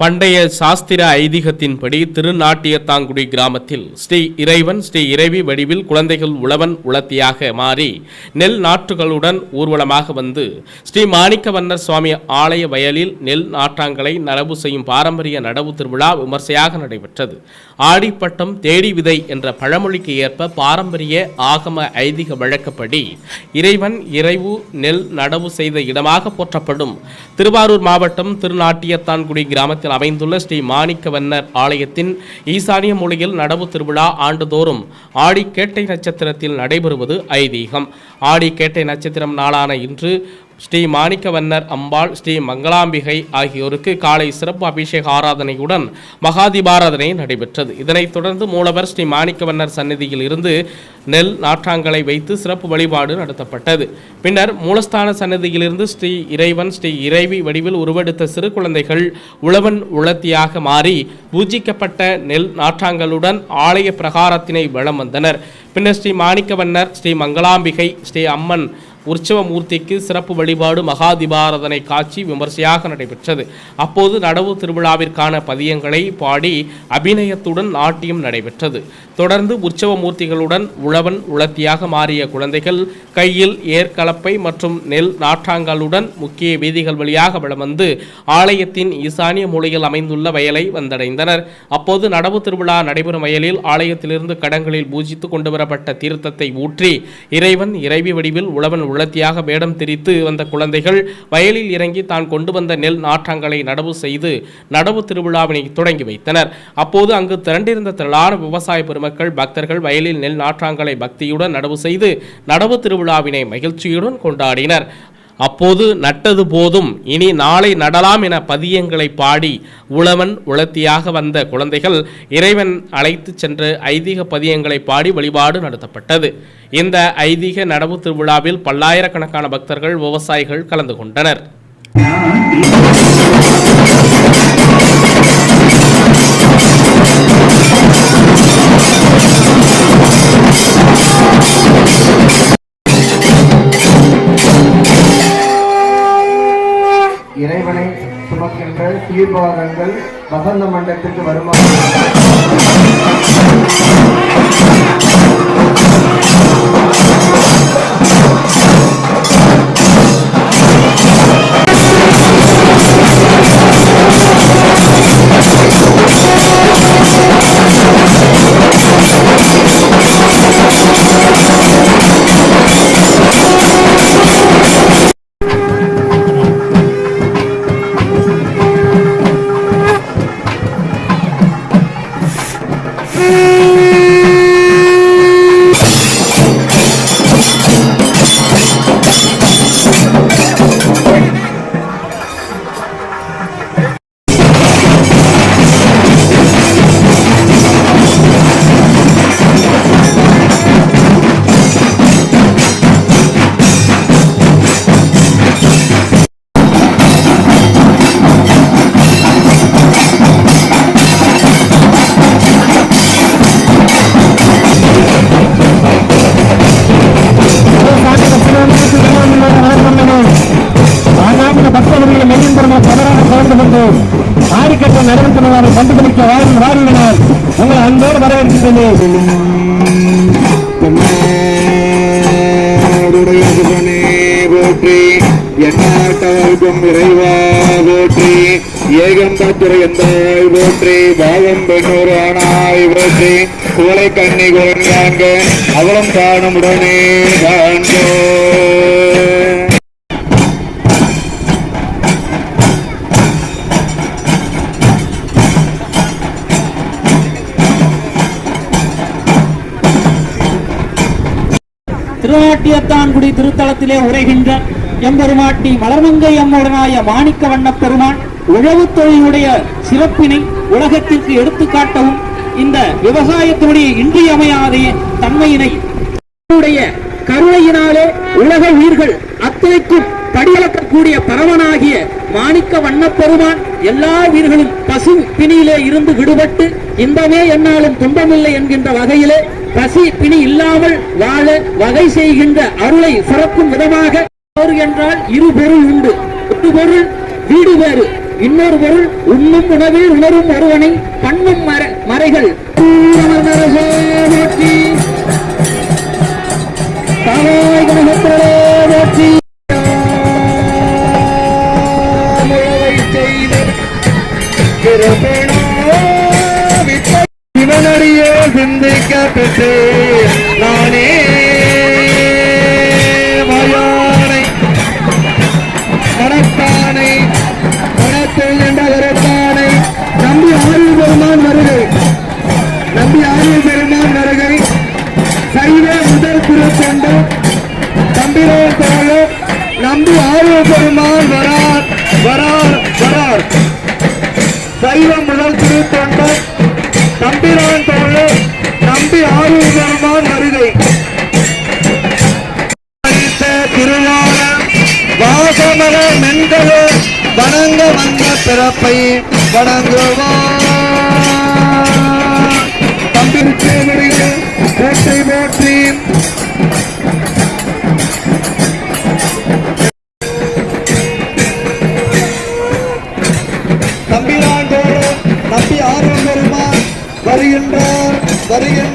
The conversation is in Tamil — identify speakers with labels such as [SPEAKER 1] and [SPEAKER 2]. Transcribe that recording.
[SPEAKER 1] பண்டைய சாஸ்திர ஐதீகத்தின்படி திருநாட்டியத்தாங்குடி கிராமத்தில் ஸ்ரீ இறைவன் ஸ்ரீ இறைவி வடிவில் குழந்தைகள் உழவன் உளத்தியாக மாறி நெல் நாற்றுகளுடன் ஊர்வலமாக வந்து ஸ்ரீ மாணிக்கவண்ணர் சுவாமி ஆலய வயலில் நெல் நாற்றாங்களை நடவு செய்யும் பாரம்பரிய நடவு திருவிழா விமர்சையாக நடைபெற்றது. ஆடிப்பட்டம் தேடி விதை என்ற பழமொழிக்கு ஏற்ப பாரம்பரிய ஆகம ஐதீக வழக்கப்படி இறைவன் இறைவு நெல் நடவு செய்த இடமாக போற்றப்படும். திருவாரூர் மாவட்டம் திருநாட்டியத்தான்குடி கிராமத்தில் அமைந்துள்ள ஸ்ரீ மாணிக்கவன்னர் ஆலயத்தின் ஈசானிய மொழியில் நடவு திருவிழா ஆண்டுதோறும் ஆடி கேட்டை நட்சத்திரத்தில் நடைபெறுவது ஐதீகம். ஆடி கேட்டை நட்சத்திரம் நாளான இன்று ஸ்ரீ மாணிக்கவண்ணர் அம்பாள் ஸ்ரீ மங்களாம்பிகை ஆகியோருக்கு காலை சிறப்பு அபிஷேக ஆராதனையுடன் மகாதிபாராதனை நடைபெற்றது. இதனைத் தொடர்ந்து மூலவர் ஸ்ரீ மாணிக்கவண்ணர் சந்நிதியில் இருந்து நெல் நாற்றாங்கலை வைத்து சிறப்பு வழிபாடு நடத்தப்பட்டது. பின்னர் மூலஸ்தான சன்னதியிலிருந்து ஸ்ரீ இறைவன் ஸ்ரீ இறைவி வடிவில் உருவெடுத்த சிறு குழந்தைகள் உழவன் உளத்தியாக மாறி பூஜிக்கப்பட்ட நெல் நாற்றாங்களுடன் ஆலய பிரகாரத்தினை வளம் வந்தனர். பின்னர் ஸ்ரீ மாணிக்கவண்ணர் ஸ்ரீ மங்களாம்பிகை ஸ்ரீ அம்மன் உற்சவ மூர்த்திக்கு சிறப்பு வழிபாடு மகாதிபாரதனை காட்சி விமர்சையாக நடைபெற்றது. அப்போது நடவு திருவிழாவிற்கான பதியங்களை பாடி அபிநயத்துடன் நாட்டியம் நடைபெற்றது. தொடர்ந்து உற்சவ மூர்த்திகளுடன் உழவன் உளத்தியாக மாறிய குழந்தைகள் கையில் ஏற்கலப்பை மற்றும் நெல் நாற்றாங்களுடன் முக்கிய வீதிகள் வழியாக வளம் வந்து ஆலயத்தின் ஈசானிய மூலையில் அமைந்துள்ள வயலை வந்தடைந்தனர். அப்போது நடவு திருவிழா நடைபெறும் வயலில் ஆலயத்திலிருந்து கடங்களில் பூஜித்து கொண்டு வரப்பட்ட தீர்த்தத்தை ஊற்றி இறைவன் இறைவி வடிவில் உழவன் உளத்தியாக வேடம் திரித்து வந்த குழந்தைகள் வயலில் இறங்கி தான் கொண்டு வந்த நெல் நாற்றங்களை நடவு செய்து நடவு திருவிழாவினை தொடங்கி வைத்தனர். அப்போது அங்கு திரண்டிருந்த திரளான விவசாய பெருமக்கள் பக்தர்கள் வயலில் நெல் நாற்றாங்களை பக்தியுடன் நடவு செய்து நடவு திருவிழாவினை மகிழ்ச்சியுடன் கொண்டாடினர். அப்போது நட்டது போதும். இனி நாளை நடலாம் என பதியங்களை பாடி உழவன் உளத்தியாக வந்த குழந்தைகள் இறைவன் அழைத்து சென்று ஐதீக பதியங்களை பாடி வழிபாடு நடத்தப்பட்டது. இந்த ஐதீக நடவு திருவிழாவில் பல்லாயிரக்கணக்கான பக்தர்கள் விவசாயிகள் கலந்து கொண்டனர்.
[SPEAKER 2] சுமக்கின்ற வசந்த மண்டலத்திற்கு வருமாறு
[SPEAKER 3] ஆடிக்கட்டை நடத்துவதை கண்டுபிடிக்க வாழ்ந்து வாழ்ந்தனர் உங்களை அன்போடு வரவேற்கின்றேன்.
[SPEAKER 4] உடைய போற்றி எண்ணாட்டவர்க்கும் இறைவா போற்றி ஏகம்பாத்துறை எந்தாய் போற்றி பாவம் பெண்ணூர் ஆனாய் போற்றி குவளை கண்ணி குலன் காண்க அவலம் காணும் உடனே காண்போ
[SPEAKER 5] திருநாட்டியத்தான்குடி திருத்தலத்திலே உரைகின்ற எம்பெருமாட்டி மலர்மங்கை அம்முடனாய மாணிக்க வண்ண பெருமான் உழவு தொழிலுடைய சிறப்பினை உலகத்திற்கு எடுத்துக்காட்டவும் இந்த விவசாயத்தினுடைய இன்றியமையாத தன்மையினை கருணையினாலே உலக உயிர்கள் அத்தனைக்கும் படியளக்கக்கூடிய பரவனாகிய மாணிக்க வண்ணப்பெருமான் எல்லா உயிர்களும் பசு பிணியிலே இருந்து விடுபட்டு இன்பமே என்னாலும் துன்பமில்லை என்கின்ற வகையிலே பசி பிணி இல்லாமல் வாழ வகை செய்கின்ற அருளை சிறக்கும் விதமாக என்றால் இரு பொருள் உண்டு. ஒரு பொருள் வீடு வேறு. இன்னொரு பொருள் உண்ணும் உணவில் உணரும் ஒருவனை பண்ணும் மர மறைகள். போற்றி
[SPEAKER 4] தம்பிரான் தோழ நம்பி ஆயுள் பெருமான் வருகை. அளித்த திருவான வாசமர மென்கள வணங்க வந்த பிறப்பை வணங்குவார் தம்பிருச்சேவடிகள் தம்பிரான்